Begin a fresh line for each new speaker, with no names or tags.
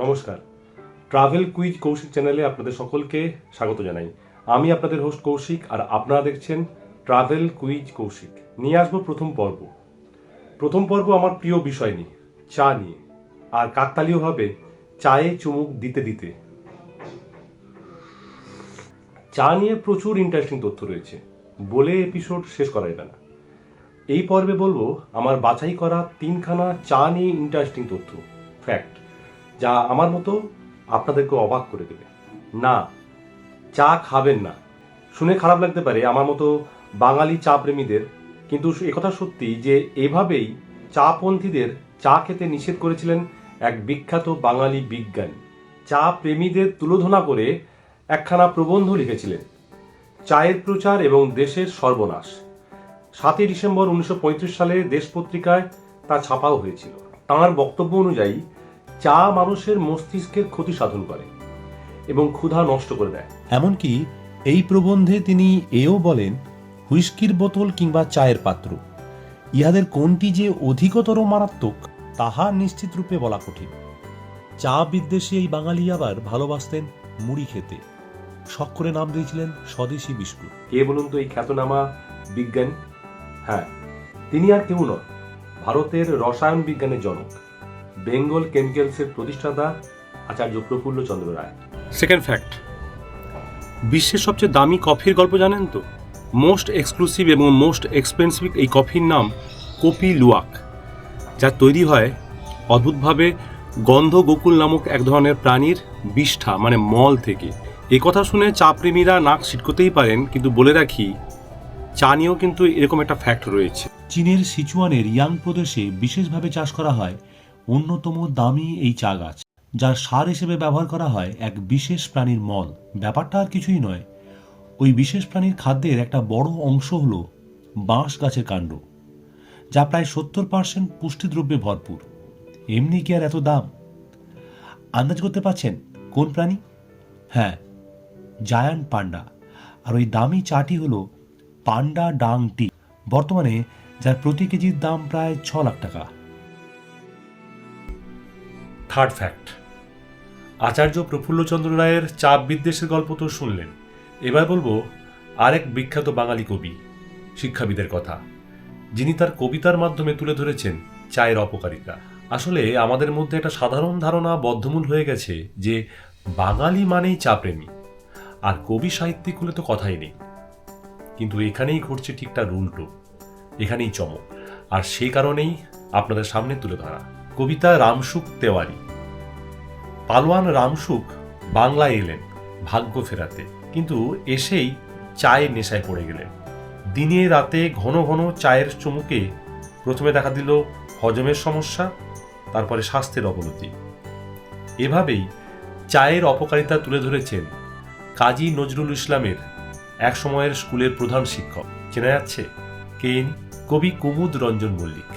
নমস্কার। Travel quiz Kaushik চ্যানেলে আপনাদের সকলকে স্বাগত জানাই। আমি আপনাদের হোস্ট কৌশিক আর আপনারা দেখছেন ট্রাভেল কুইজ কৌশিক নিয়ে আসব প্রথম পর্ব। প্রথম পর্ব আমার প্রিয় বিষয় নিয়ে, চা নিয়ে। আর কাকতালীয়ভাবে চায়ে চুমুক দিতে দিতে। চা নিয়ে প্রচুর ইন্টারেস্টিং তথ্য রয়েছে। বলে এপিসোড শেষ করা যাবে না। এই পর্বে বলব, আমার বাছাই করা তিনখানা চা নিয়ে ইন্টারেস্টিং তথ্য। ফ্যাক্ট যা আমার মতো আপনাদেরকে অবাক করে দেবে। না, চা খাবেন না। শুনে খারাপ লাগতে পারে আমার মতো বাঙালি চা প্রেমীদের, কিন্তু একথা সত্যি যে এভাবেই চাপন্থীদের চা খেতে নিষেধ করেছিলেন এক বিখ্যাত বাঙালি বিজ্ঞানী। চা প্রেমীদের তুলোধনা করে একখানা প্রবন্ধ লিখেছিলেন, চায়ের প্রচার এবং দেশের সর্বনাশ। সাতই ডিসেম্বর উনিশশো পঁয়ত্রিশ সালে দেশ পত্রিকায় তা ছাপাও হয়েছিল। তাঁর বক্তব্য অনুযায়ী চা মানুষের মস্তিষ্কের ক্ষতি সাধন করে এবং ক্ষুধা নষ্ট করে দেয়।
এমনকি এই প্রবন্ধে তিনি এও বলেন হুইস্কির বোতল কিংবা চায়ের পাত্র ইহাদের কোনটি যে অধিকতর মারাত্মক তাহা নিশ্চিত রূপে বলা কঠিন। চা বিদ্বেষী এই বাঙালি আবার ভালোবাসতেন মুড়ি খেতে। শখ করে নাম দিয়েছিলেন স্বদেশী বিস্কুট
কে বলুন তো এই খ্যাতনামা বিজ্ঞানী? হ্যাঁ তিনি আর কেউ নন ভারতের রসায়ন বিজ্ঞানের জনক। বেঙ্গল কেমিক্যালসের প্রতিষ্ঠাতা আচার্য প্রফুল্ল চন্দ্র রায়।
সেকেন্ড ফ্যাক্ট বিশ্বের সবচেয়ে দামি কফির গল্প জানেন তো? মোস্ট এক্সক্লুসিভ এবং মোস্ট এক্সপেন্সিভ এই কফির নাম কপি লুয়াক যা তৈরি হয় অদ্ভুতভাবে গন্ধ গোকুল নামক এক ধরনের প্রাণীর বিষ্ঠা মানে মল থেকে। এ কথা শুনে চা প্রেমীরা নাক ছিটকতেই পারেন কিন্তু বলে রাখি চা নিয়েও কিন্তু এরকম একটা ফ্যাক্ট রয়েছে।
চীনের সিচুয়ানের ইয়াং প্রদেশে বিশেষভাবে চাষ করা হয় অন্যতম দামি এই চা গাছ, যার সার হিসেবে ব্যবহার করা হয় এক বিশেষ প্রাণীর মল। ব্যাপারটা আর কিছুই নয়। ওই বিশেষ প্রাণীর খাদ্যের একটা বড় অংশ হল বাঁশ গাছের কাণ্ড, যা প্রায় সত্তর পার্সেন্ট পুষ্টিদ্রব্যে ভরপুর। এমনি কি আর এত দাম? আন্দাজ করতে পারছেন কোন প্রাণী? হ্যাঁ জায়ান্ট পান্ডা। আর ওই দামি চাটি হল পান্ডা ডাং টি, বর্তমানে যার প্রতি কেজির দাম প্রায় ছ লাখ টাকা।
Third fact. আচার্য প্রফুল্লচন্দ্র রায়ের চাপ বিদ্বেষের গল্প তো শুনলেন। এবার বলব আরেক বিখ্যাত বাঙালি কবি, শিক্ষাবিদের কথা। যিনি তার কবিতার মাধ্যমে তুলে ধরেছেন চায়ের অপকারিতা। আসলে আমাদের মধ্যে একটা সাধারণ ধারণা বদ্ধমূল হয়ে গেছে যে বাঙালি মানেই চা প্রেমী, আর কবি সাহিত্যিক হলে তো কথাই নেই। কিন্তু এখানেই ঘটছে ঠিক তার উল্টো, এখানেই চমক, আর সেই কারণেই আপনাদের সামনে তুলে ধরা। কবিতা রামসুখ তেওয়ারি। পালোয়ান রামসুখ বাংলায় এলেন ভাগ্য ফেরাতে, কিন্তু এসেই চায়ের নেশায় পড়ে গেলেন। দিনে রাতে ঘন ঘন চায়ের চুমুকে প্রথমে দেখা দিল হজমের সমস্যা, তারপরে স্বাস্থ্যের অবনতি। এভাবেই চায়ের অপকারিতা তুলে ধরেছেন কাজী নজরুল ইসলামের এক সময়ের স্কুলের প্রধান শিক্ষক। চেনা যাচ্ছে কে ইনি? কবি কুমুদ রঞ্জন মল্লিক।